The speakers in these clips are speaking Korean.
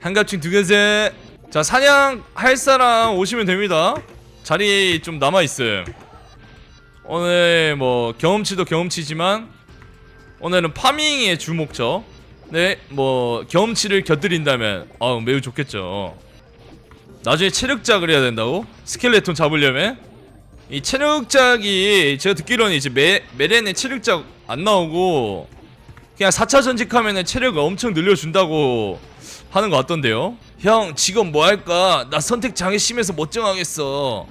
한갑충 두 개세 자 사냥 할 사람 오시면 됩니다. 자리 좀 남아있음. 오늘 뭐 경험치도 경험치지만 오늘은 파밍의 주 목적 네뭐 경험치를 곁들인다면 아 매우 좋겠죠. 나중에 체력작을 해야 된다고? 스켈레톤 잡으려면? 이 체력작이 제가 듣기로는 이제 메, 메렌의 체력작 안 나오고 그냥 4차 전직하면은 체력을 엄청 늘려준다고 하는 것 같던데요? 형 지금 뭐 할까? 나 선택 장애 심해서 못 정하겠어.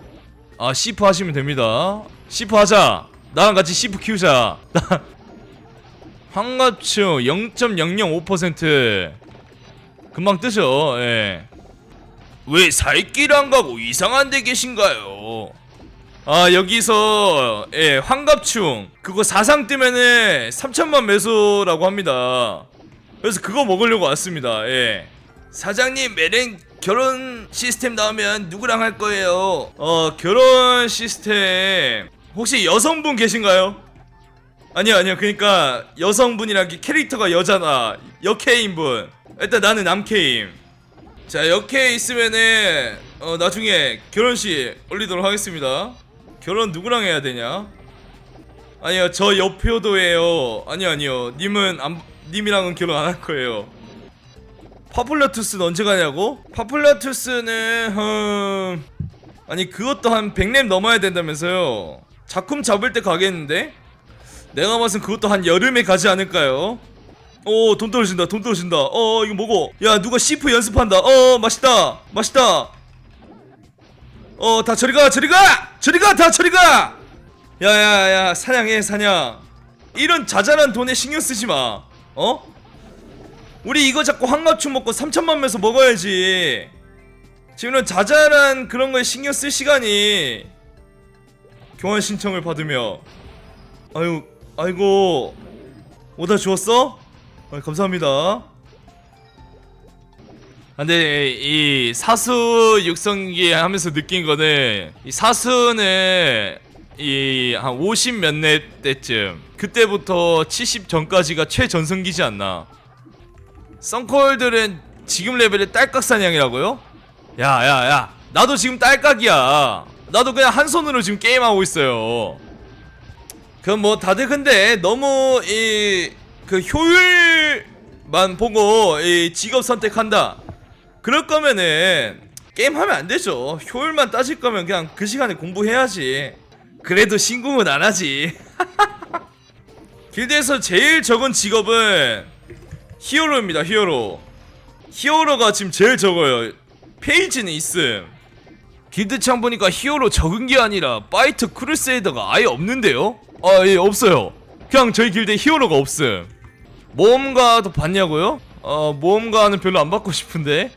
아 시프 하시면 됩니다. 시프 하자. 나랑 같이 시프 키우자. 환갑층 0.005% 금방 뜨죠? 예. 왜 살길 안 가고 이상한 데 계신가요? 아 여기서 예 환갑충. 그거 사상 뜨면은 3천만 매소라고 합니다 그래서 그거 먹으려고 왔습니다. 예. 사장님 메렌 결혼 시스템 나오면 누구랑 할 거예요? 어 결혼 시스템. 혹시 여성분 계신가요? 아니요 아니요. 그러니까 여성분이랑 캐릭터가 여자나 여캐인분. 일단 나는 남캐임. 자 여캐 있으면은 어 나중에 결혼식 올리도록 하겠습니다. 결혼 누구랑 해야 되냐? 아니요 저 여표도예요. 아니요 아니요. 님은 안 님이랑은 결혼 안 할 거예요 파플라투스는 언제 가냐고? 파플라투스는 음... 아니 그것도 한 100렙 넘어야 된다면서요 작품 잡을 때 가겠는데? 내가 봐선 그것도 한 여름에 가지 않을까요? 오, 돈 떨어진다, 돈 떨어진다. 어, 이거 뭐고? 야, 누가 시프 연습한다. 어, 맛있다, 맛있다. 어, 다 저리 가, 저리 가! 저리 가, 다 저리 가! 야, 야, 야, 사냥해, 사냥. 이런 자잘한 돈에 신경 쓰지 마. 어? 우리 이거 자꾸 한갑충 먹고 3천만 매서 먹어야지. 지금은 자잘한 그런 거에 신경 쓸 시간이 교환 신청을 받으며 아유 아이고 오다 주웠어? 아, 감사합니다. 근데 이 사수 육성기 하면서 느낀 거는 이 사수는 이 한 50몇렙 때쯤 그때부터 70 전까지가 최전성기지 않나. 썬콜들은 지금 레벨의 딸깍 사냥이라고요? 야야야 나도 지금 딸깍이야. 나도 그냥 한 손으로 지금 게임하고 있어요. 그럼 뭐 다들 근데 너무 이 그 효율만 보고 이 직업 선택한다. 그럴 거면은 게임 하면 안 되죠. 효율만 따질 거면 그냥 그 시간에 공부해야지. 그래도 신궁은 안 하지. 길드에서 제일 적은 직업은 히어로입니다. 히어로. 히어로가 지금 제일 적어요. 페이지는 있음. 길드 창 보니까 히어로 적은 게 아니라 파이트 크루세이더가 아예 없는데요? 아, 예, 없어요. 그냥 저희 길드에 히어로가 없음. 모험가도 받냐고요? 어, 모험가는 별로 안 받고 싶은데.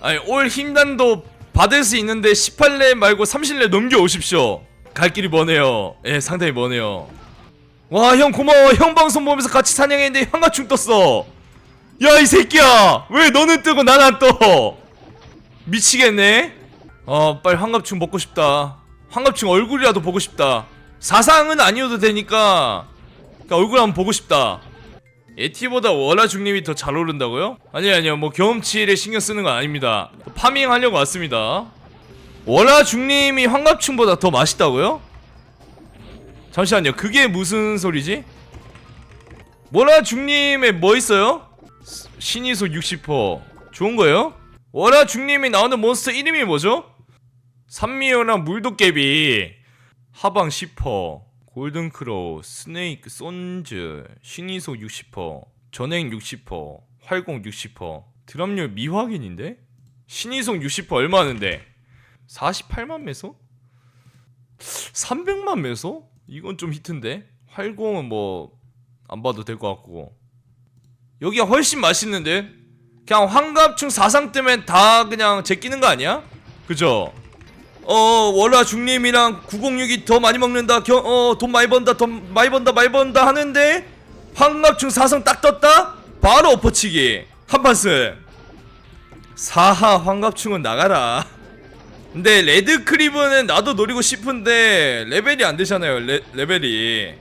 아니, 올 힘단도 받을 수 있는데 18렙 말고 30렙 넘겨오십시오. 갈 길이 머네요. 예, 상당히 머네요. 와, 형 고마워. 형 방송 보면서 같이 사냥했는데 형가충 떴어. 야, 이 새끼야! 왜 너는 뜨고 난 안 떠? 미치겠네? 어, 빨리 환갑충 먹고 싶다. 환갑충 얼굴이라도 보고 싶다. 사상은 아니어도 되니까 그러니까 얼굴 한번 보고 싶다. 에티보다 월화 중립이 더 잘 오른다고요? 아니 아니요 뭐 경험치를 신경 쓰는 건 아닙니다. 파밍 하려고 왔습니다. 월화 중립이 환갑충보다 더 맛있다고요? 잠시만요. 그게 무슨 소리지? 월화 중립에 뭐 있어요? 스- 신이소 60% 좋은 거예요? 월화 중립이 나오는 몬스터 이름이 뭐죠? 산미호랑 물도깨비 하방 10% 골든크로우 스네이크 손즈 신이소 60% 전행 60% 활공 60% 드랍률 미확인인데? 신이송 60% 얼마 하는데? 48만 매소? 300만 매소? 이건 좀 히트인데? 활공은 뭐 안 봐도 될 것 같고 여기가 훨씬 맛있는데? 그냥 환갑충 사상 때문에 다 그냥 제끼는 거 아니야? 그죠? 어 월화 중림이랑 906이 더 많이 먹는다 어돈 많이 번다 돈 많이 번다 많이 번다 하는데 환갑충 사성 딱 떴다 바로 엎어치기 한판승 사하 환갑충은 나가라 근데 레드 크리브는 나도 노리고 싶은데 레벨이 안 되잖아요 레, 레벨이.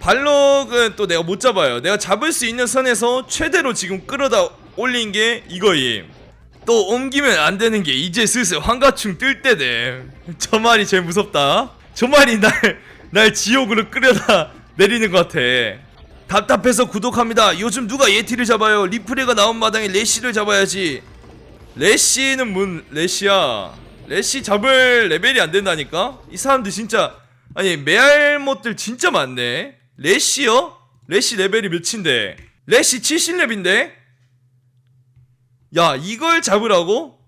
발록은 또 내가 못 잡아요. 내가 잡을 수 있는 선에서 최대로 지금 끌어다 올린 게 이거임. 또 옮기면 안 되는 게 이제 슬슬 환가충 뜰 때돼 저 말이 제일 무섭다. 저 말이 날, 날 지옥으로 끌어다 내리는 것 같아. 답답해서 구독합니다. 요즘 누가 예티를 잡아요? 리플레가 나온 마당에 레시를 잡아야지 레시는 뭔 레시야? 레시 잡을 레벨이 안 된다니까? 이 사람들 진짜 아니 메알못들 진짜 많네. 레시요? 레시 레벨이 몇인데? 레시 70렙인데? 야 이걸 잡으라고?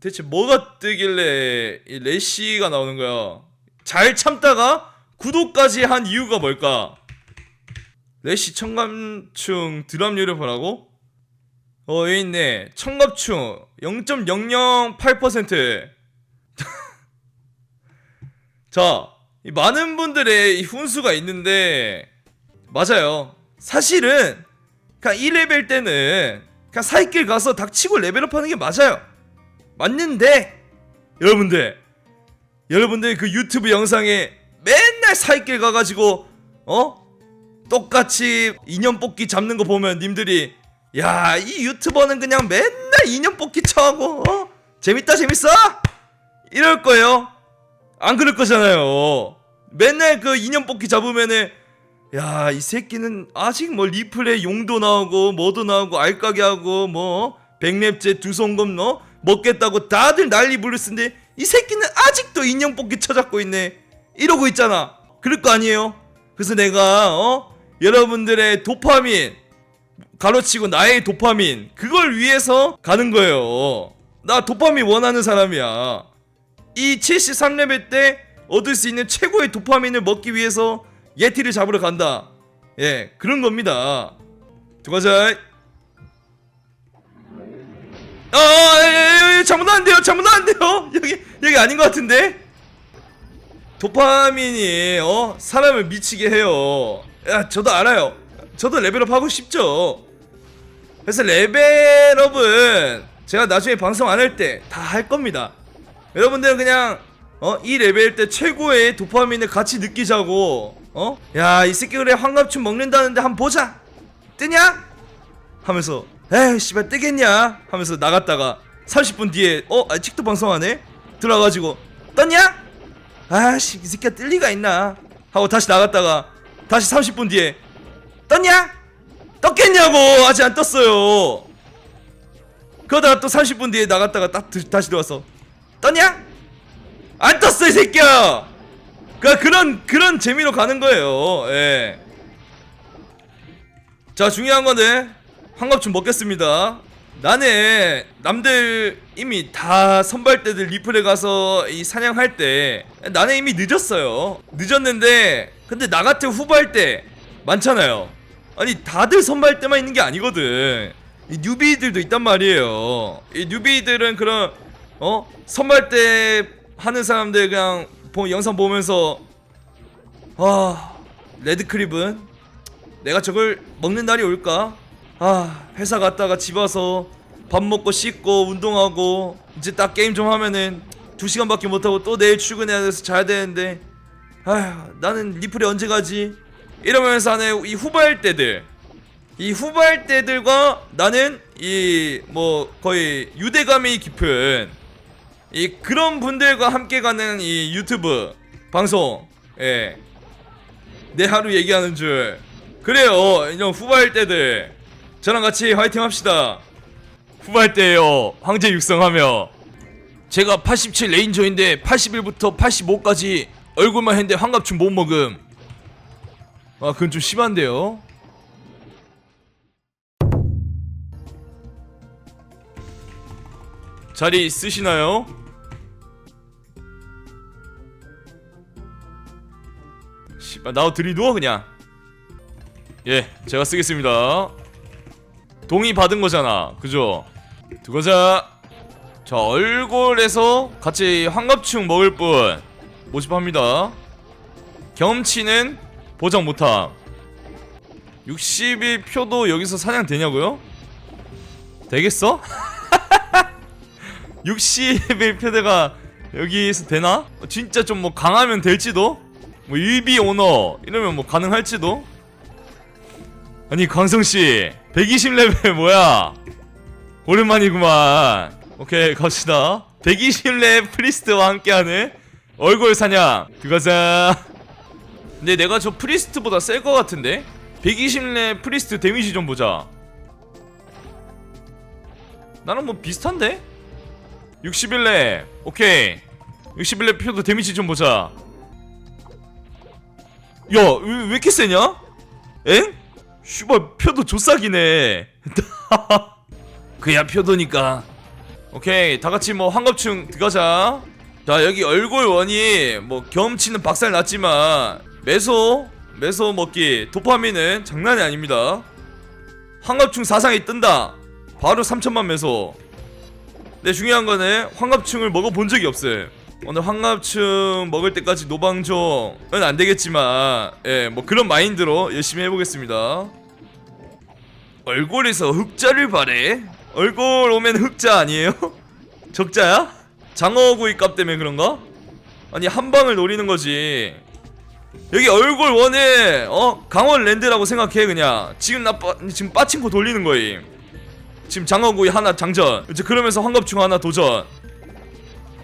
대체 뭐가 뜨길래 이 레시가 나오는 거야? 잘 참다가 구독까지 한 이유가 뭘까? 레시 청감충 드랍률을 보라고? 어, 여기 있네. 청갑충 0.008%. 자, 이 많은 분들의 이 훈수가 있는데 맞아요. 사실은 그냥 1레벨 때는 그냥 사이길 가서 닥치고 레벨업 하는 게 맞아요. 맞는데 여러분들 여러분들 그 유튜브 영상에 맨날 사이길 가가지고 어 똑같이 인형 뽑기 잡는 거 보면 님들이 야 이 유튜버는 그냥 맨날 인형 뽑기 쳐하고 어? 재밌다 재밌어? 이럴 거예요. 안 그럴 거잖아요. 맨날 그 인형 뽑기 잡으면은 야 이 새끼는 아직 뭐 리플에 용도 나오고 뭐도 나오고 알까기 하고 뭐 백랩제 두손검 너 먹겠다고 다들 난리 부르는데 이 새끼는 아직도 인형 뽑기 쳐잡고 있네. 이러고 있잖아. 그럴 거 아니에요. 그래서 내가 어? 여러분들의 도파민 가로치고 나의 도파민 그걸 위해서 가는 거예요. 나 도파민 원하는 사람이야. 이 73레벨 때 얻을 수 있는 최고의 도파민을 먹기 위해서 예티를 잡으러 간다. 예, 그런 겁니다. 들어가자. 아, 예, 예, 예, 잘못 안 돼요. 잘못 안 돼요. 여기 여기 아닌 것 같은데. 도파민이 어 사람을 미치게 해요. 야, 저도 알아요. 저도 레벨업 하고 싶죠. 그래서 레벨업은 제가 나중에 방송 안 할 때 다 할 겁니다. 여러분들은 그냥 어 이 레벨 때 최고의 도파민을 같이 느끼자고 어? 야 이 새끼 그래 환갑춤 먹는다는데 한번 보자 뜨냐? 하면서 에이 씨발 뜨겠냐? 하면서 나갔다가 30분 뒤에 어? 아직도 방송하네? 들어가가지고 떴냐? 아씨 이 새끼가 뜰 리가 있나? 하고 다시 나갔다가 다시 30분 뒤에 떴냐? 떴겠냐고! 아직 안 떴어요. 그러다가 또 30분 뒤에 나갔다가 딱 드- 다시 들어와서 떴냐? 안 떴어 이 새끼야! 그 그런 그런 재미로 가는 거예요. 예. 자 중요한 거는 환갑춤 먹겠습니다. 나는 남들 이미 다 선발대들 리플에 가서 이 사냥할 때 나는 이미 늦었어요. 늦었는데 근데 나 같은 후발대 많잖아요 아니 다들 선발 때만 있는 게 아니거든. 이 뉴비들도 있단 말이에요. 이 뉴비들은 그런 어 선발 때 하는 사람들 그냥 보, 영상 보면서 아 레드크립은 내가 저걸 먹는 날이 올까? 아 회사 갔다가 집 와서 밥 먹고 씻고 운동하고 이제 딱 게임 좀 하면은 두 시간밖에 못 하고 또 내일 출근해야 돼서 자야 되는데 아휴 나는 리플에 언제 가지? 이러면서 하는 이 후발 때들 이 후발 때들과 나는 이 뭐 거의 유대감이 깊은 이 그런 분들과 함께 가는 이 유튜브 방송 예. 내 하루 얘기하는 줄. 그래요 이런 후발 때들. 저랑 같이 화이팅 합시다. 후발 때요 황제 육성하며. 제가 87 레인저인데 81부터 85까지 얼굴만 했는데 환갑춤 못 먹음 아 그건 좀 심한데요? 자리 쓰시나요? 씨발 나도 들이누워 그냥. 예 제가 쓰겠습니다. 동의 받은 거잖아 그죠? 두고자. 자 얼굴에서 같이 환갑충 먹을 분 모집합니다. 경험치는 보장 못함 60일 표도 여기서 사냥 되냐고요? 되겠어? 60일 표대가 여기서 되나? 어, 진짜 좀 뭐 강하면 될지도? 뭐 일비 오너 이러면 뭐 가능할지도? 아니 광성씨 120레벨 뭐야 오랜만이구만 오케이 갑시다 120렙 프리스트와 함께하는 얼굴 사냥 들어가자 근데 내가 저 프리스트보다 셀 것 같은데 120렙 프리스트 데미지 좀 보자 나는 뭐 비슷한데? 61렙 오케이 61렙 표도 데미지 좀 보자 야, 왜, 왜 이렇게 세냐? 엥? 슈발, 표도 조싹이네. 그야 표도니까. 오케이, 다 같이 뭐 환갑충 들어가자. 자, 여기 얼굴 원이 뭐 경험치는 박살 났지만 매소, 매소 먹기, 도파민은 장난이 아닙니다. 환갑충 사상이 뜬다. 바로 3천만 매소. 근데 중요한 거는 환갑충을 먹어본 적이 없어요. 오늘 환갑충 먹을 때까지 노방종은 안 되겠지만, 예, 뭐 그런 마인드로 열심히 해보겠습니다. 얼굴에서 흑자를 바래? 얼굴 오면 흑자 아니에요? 적자야? 장어구이 값 때문에 그런가? 아니 한 방을 노리는 거지. 여기 얼굴 원에 어 강원 랜드라고 생각해 그냥. 지금 나 빠, 지금 빠친코 돌리는 거임. 지금 장어구이 하나 장전. 이제 그러면서 환갑충 하나 도전.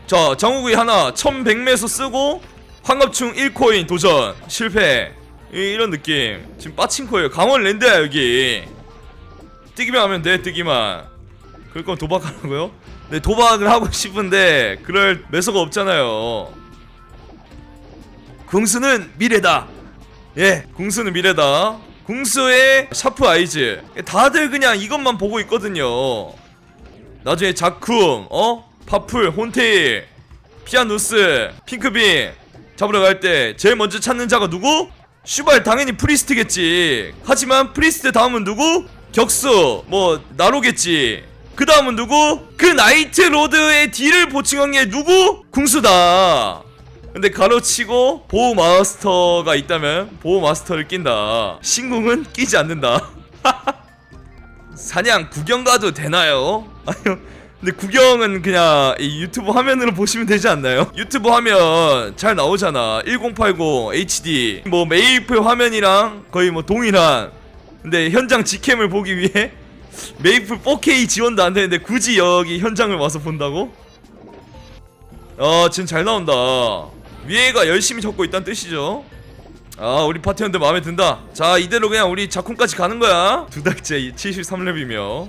자, 장어구이 하나 1100매수 쓰고 환갑충 1코인 도전 실패. 이, 이런 느낌. 지금 빠친코예요. 강원 랜드야 여기. 뜨기만 하면 돼 뜨기만. 그럴 거면 도박하라고요? 네 도박을 하고 싶은데 그럴 매서가 없잖아요. 궁수는 미래다. 예, 궁수는 미래다. 궁수의 샤프 아이즈. 다들 그냥 이것만 보고 있거든요. 나중에 자쿰, 어? 파풀, 혼테일, 피아누스, 핑크빈 잡으러 갈 때 제일 먼저 찾는 자가 누구? 슈발 당연히 프리스트겠지. 하지만 프리스트 다음은 누구? 격수, 뭐 나로겠지. 그 다음은 누구? 그 나이트 로드의 딜을 보충한 게 누구? 궁수다. 근데 가로치고 보호 마스터가 있다면 보호 마스터를 낀다. 신궁은 끼지 않는다. 사냥 구경 가도 되나요? 아니요. 근데 구경은 그냥 이 유튜브 화면으로 보시면 되지 않나요? 유튜브 화면 잘 나오잖아. 1080 HD 뭐 메이플 화면이랑 거의 뭐 동일한. 근데 현장 직캠을 보기 위해 메이플 4K 지원도 안 되는데 굳이 여기 현장을 와서 본다고? 아 지금 잘 나온다. 위에가 열심히 적고 있다는 뜻이죠. 아 우리 파티원들 마음에 든다. 자 이대로 그냥 우리 작품까지 가는 거야. 두 달째 73렙이며.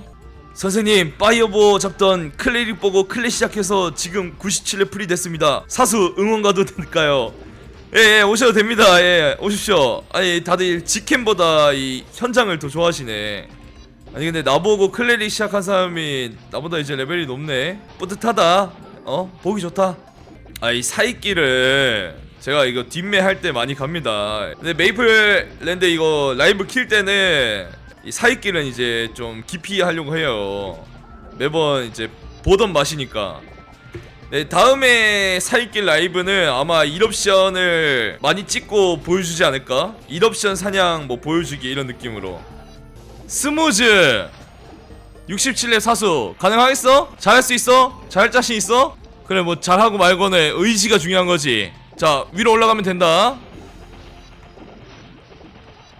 선생님 파이어보 잡던 클레릭 보고 클레 시작해서 지금 97렙 풀이 됐습니다. 사수 응원 가도 될까요? 예, 예 오셔도 됩니다. 예 오십시오. 아니 다들 직캠보다 이 현장을 더 좋아하시네. 아니 근데 나보고 클레릭 시작한 사람이 나보다 이제 레벨이 높네. 뿌듯하다. 어? 보기 좋다 아 이 사이끼를 제가 이거 뒷매 할 때 많이 갑니다. 근데 메이플 랜드 이거 라이브 킬 때는 이 사이길은 이제 좀 깊이 하려고 해요. 매번 이제 보던 맛이니까. 네, 다음에 사이길 라이브는 아마 1옵션을 많이 찍고 보여주지 않을까? 1옵션 사냥 뭐 보여주기 이런 느낌으로. 스무즈 67렙 사수 가능하겠어? 잘할 수 있어? 잘할 자신 있어? 그래 뭐 잘하고 말고는 의지가 중요한 거지. 자 위로 올라가면 된다.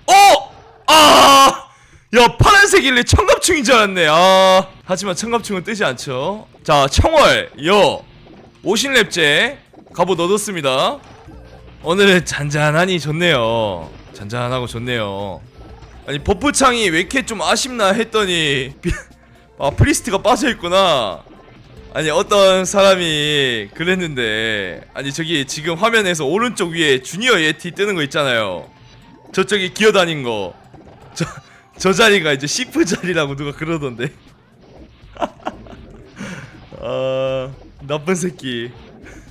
어! 아! 야 파란색일래 청갑충인 줄 알았네. 아 하지만 청갑충은 뜨지 않죠. 자 청월 여 50렙째 갑옷 얻었습니다. 오늘은 잔잔하니 좋네요. 잔잔하고 좋네요. 아니 버프창이 왜 이렇게 좀 아쉽나 했더니 아 프리스트가 빠져있구나 아니 어떤 사람이 그랬는데 아니 저기 지금 화면에서 오른쪽 위에 주니어 예티 뜨는 거 있잖아요 저쪽에 기어다닌 거 저 저 자리가 이제 시프 자리라고 누가 그러던데 아 나쁜 새끼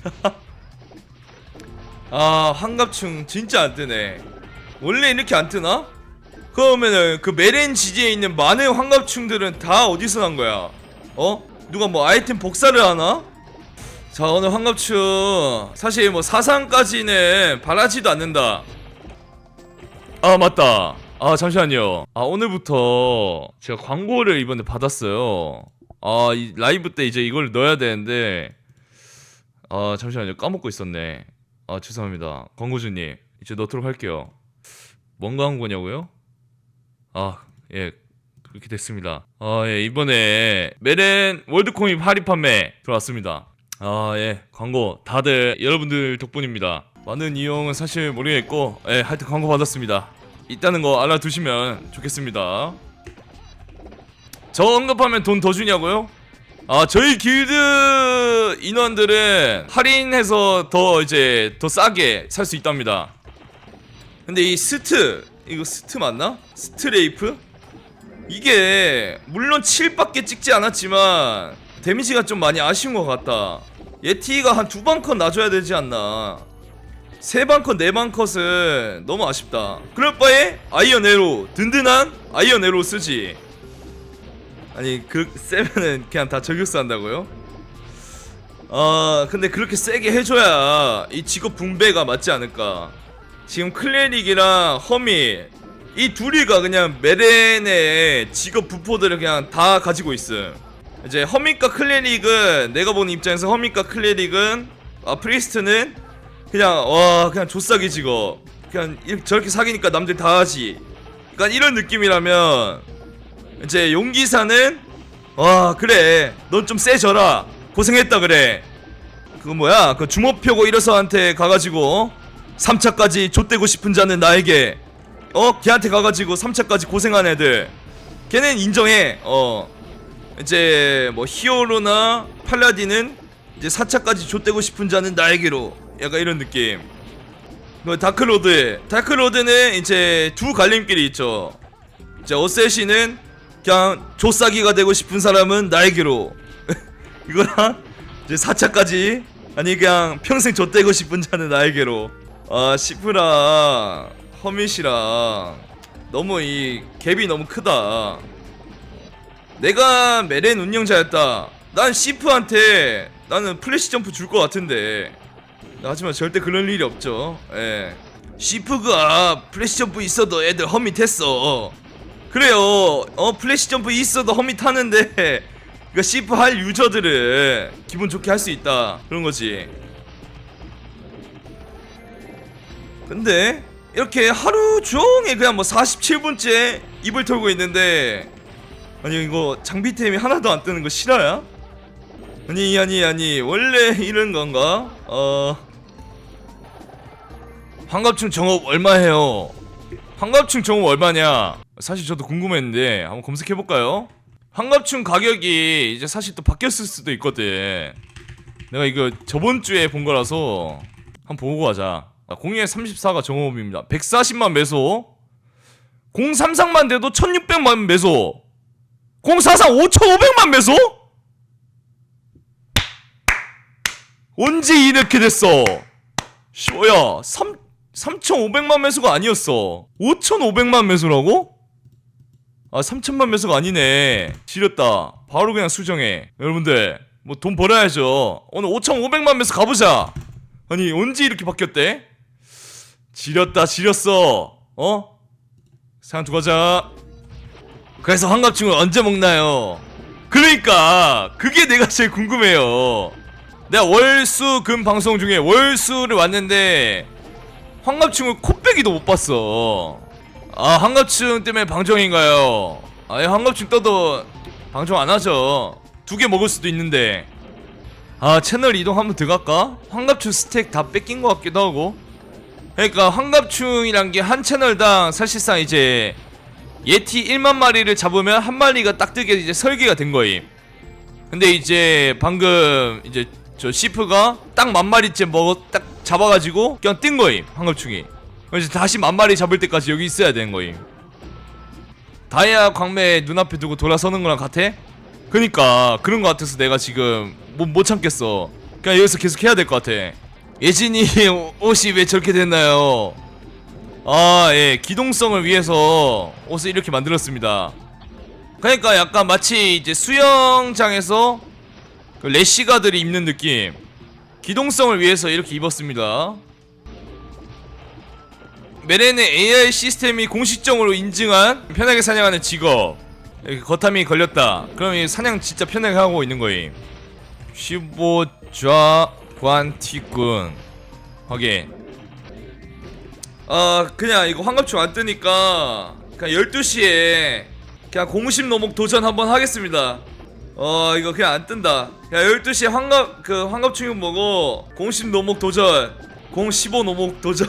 아 환갑충 진짜 안 뜨네 원래 이렇게 안 뜨나? 그러면은 그 메렌 지지에 있는 많은 환갑충들은 다 어디서 난 거야? 어? 누가 뭐 아이템 복사를 하나? 자 오늘 환갑충 사실 뭐 사상까지는 바라지도 않는다. 아 맞다. 아 잠시만요. 아 오늘부터 제가 광고를 이번에 받았어요. 아 이 라이브 때 이제 이걸 넣어야 되는데. 아 잠시만요. 까먹고 있었네. 아 죄송합니다. 광고주님 이제 넣도록 할게요. 뭔 광고냐고요? 아예 그렇게 됐습니다. 아, 예, 이번에 메렌 월드코인 할인 판매 들어왔습니다. 아, 예, 광고 다들 여러분들 덕분입니다. 많은 이용은 사실 모르겠고, 예, 하여튼 광고 받았습니다. 있다는 거 알아두시면 좋겠습니다. 저 언급하면 돈 더 주냐고요? 아, 저희 길드 인원들은 할인해서 더 이제 더 싸게 살 수 있답니다. 근데 이 스트 이거 스트 맞나? 스트레이프? 이게 물론 7밖에 찍지 않았지만 데미지가 좀 많이 아쉬운 것 같다. 예티가 한 두 방 컷 놔줘야 되지 않나. 세 방 컷, 네 방 컷은 너무 아쉽다. 그럴 바에 아이언 에로 든든한 아이언 에로 쓰지. 아니 그 세면은 그냥 다 저격수 한다고요? 아 근데 그렇게 세게 해줘야 이 직업 분배가 맞지 않을까. 지금 클레릭이랑 허미 이 둘이가 그냥 메렌의 직업 부포들을 그냥 다 가지고 있음. 이제 허밋과 클레릭은 내가 보는 입장에서 허밋과 클레릭은 아 프리스트는 그냥 와 그냥 조싸기 직업 그냥 이렇게 저렇게 사귀니까 남들 다 하지. 그러니까 이런 느낌이라면 이제 용기사는 와 그래 넌 좀 세져라 고생했다 그래 그거 뭐야 그 주먹표고 이러서한테 가가지고 3차까지 좆되고 싶은 자는 나에게 어 걔한테 가가지고 3차까지 고생한 애들. 걔는 인정해. 어 이제 뭐 히어로나 팔라딘은 이제 4차까지 좆되고 싶은 자는 나에게로. 약간 이런 느낌. 그 다크로드. 다크로드는 이제 두 갈림길이 있죠. 이제 어쌔시는 그냥 조싸기가 되고 싶은 사람은 나에게로. 이거랑 이제 4차까지 아니 그냥 평생 좆되고 싶은 자는 나에게로. 아 시프랑 허밋이랑 너무 이 갭이 너무 크다. 내가 메렌 운영자였다. 난 시프한테 나는 플래시 점프 줄 것 같은데. 하지만 절대 그럴 일이 없죠. 예. 시프가 플래시 점프 있어도 애들 허밋했어. 그래요. 어 플래시 점프 있어도 허밋하는데 그 시프 할 유저들은 기분 좋게 할 수 있다. 그런 거지. 근데 이렇게 하루 종일 그냥 뭐 47분째 입을 털고 있는데 아니 이거 장비템이 하나도 안 뜨는 거 실화야? 아니 아니 아니 원래 이런 건가? 어 환갑충 정업 얼마 해요? 환갑충 정업 얼마냐? 사실 저도 궁금했는데 한번 검색해 볼까요? 환갑충 가격이 이제 사실 또 바뀌었을 수도 있거든. 내가 이거 저번 주에 본 거라서 한번 보고 가자. 02에 34가 정업입니다. 140만 매소. 033만 돼도 1600만 매소. 043 5500만 매소? 언제 이렇게 됐어? 쇼야 3 3,500만 매수가 아니었어. 5,500만 매수라고? 아, 3천만 매수가 아니네. 지렸다. 바로 그냥 수정해. 여러분들, 뭐 돈 벌어야죠. 오늘 5,500만 매수 가보자. 아니, 언제 이렇게 바뀌었대? 지렸다, 지렸어. 어? 상두 가자. 그래서 환갑증을 언제 먹나요? 그러니까 그게 내가 제일 궁금해요. 내가 월수 금 방송 중에 월수를 왔는데 환갑충을 코빼기도 못 봤어. 아 환갑충 때문에 방종인가요? 아예 환갑충 떠도 방종 안 하죠. 두 개 먹을 수도 있는데. 아 채널 이동 한번 들어갈까? 환갑충 스택 다 뺏긴 것 같기도 하고. 그러니까 환갑충이란 게 한 채널당 사실상 이제 예티 1만 마리를 잡으면 한 마리가 딱 뜨게 이제 설계가 된 거임. 근데 이제 방금 이제 저 시프가 딱 만 마리째 먹어 딱 잡아가지고 그냥 뜬 거임 황급충이. 그래서 다시 만 마리 잡을 때까지 여기 있어야 되는 거임. 다이아 광매 눈앞에 두고 돌아서는 거랑 같아? 그니까 그런 거 같아서 내가 지금 못, 못 참겠어. 그냥 여기서 계속 해야 될 것 같아. 예진이 옷이 왜 저렇게 됐나요? 아, 예, 기동성을 위해서 옷을 이렇게 만들었습니다. 그러니까 약간 마치 이제 수영장에서 그 레시가들이 입는 느낌. 기동성을 위해서 이렇게 입었습니다. 메렌의 AI 시스템이 공식적으로 인증한 편하게 사냥하는 직업. 이렇게 거탐이 걸렸다. 그럼 이 사냥 진짜 편하게 하고 있는 거임. 15좌 관티군. 확인. 아 그냥 이거 환갑충 안 뜨니까 그냥 12시에 그냥 공심 노목 도전 한번 하겠습니다. 어 이거 그냥 안 뜬다. 야 12시에 환갑 그 환갑 충격 보고 공심 노목 도전 015 노목 도전